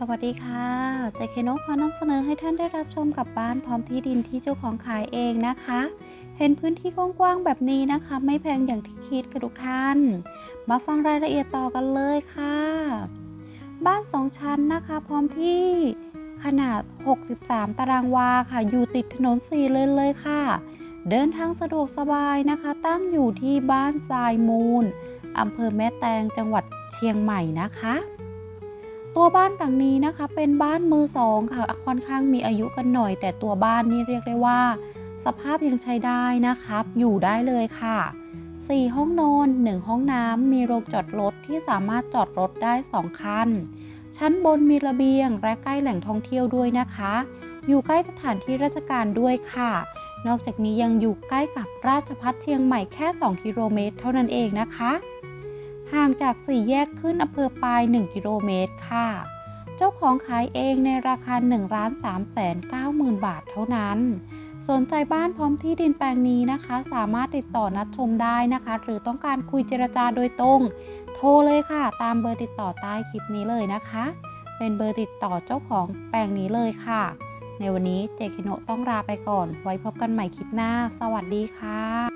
สวัสดีค่ะเจเคโนขอนำเสนอให้ท่านได้รับชมกับบ้านพร้อมที่ดินที่เจ้าของขายเองนะคะ เห็นพื้นที่กว้างๆแบบนี้นะคะ ไม่แพงอย่างที่คิดค่ะทุกท่าน มาฟังรายละเอียดต่อกันเลยค่ะ บ้านสองชั้นนะคะ พร้อมที่ขนาด 63 ตารางวาค่ะ อยู่ติดถนนสี่เลนเลยค่ะ เดินทางสะดวกสบายนะคะ ตั้งอยู่ที่บ้านทรายมูลอำเภอแม่แตงจังหวัดเชียงใหม่นะคะ ตัวบ้านหลังนี้นะคะ เป็นบ้านมือสองค่ะค่อนข้างมีอายุกันหน่อย แต่ตัวบ้านนี่เรียกได้ว่า สภาพยังใช้ได้นะครับ อยู่ได้เลยค่ะ 4 ห้องนอน 1 ห้องน้ำมีโรงจอดรถที่สามารถจอดรถได้ 2 คัน ชั้นบนมีระเบียง และใกล้แหล่งท่องเที่ยวด้วยนะคะ อยู่ใกล้สถานที่ราชการด้วยค่ะนอกจากนี้ยังอยู่ใกล้กับราชพัฒเชียงใหม่แค่ 2 กิโลเมตร เท่านั้นเองนะคะ ห่างจากสี่แยกขึ้นอำเภอปลาย 1 กิโลเมตรค่ะ เจ้าของขายเองในราคา1ล้าน3แสน9หมื่นบาทเท่านั้น สนใจบ้านพร้อมที่ดินแปลงนี้นะคะ สามารถติดต่อนัดชมได้นะคะ หรือต้องการคุยเจรจาโดยตรง โทรเลยค่ะ ตามเบอร์ติดต่อใต้คลิปนี้เลยนะคะ เป็นเบอร์ติดต่อเจ้าของแปลงนี้เลยค่ะ ในวันนี้เจคิโนต้องลาไปก่อน ไว้พบกันใหม่คลิปหน้า สวัสดีค่ะ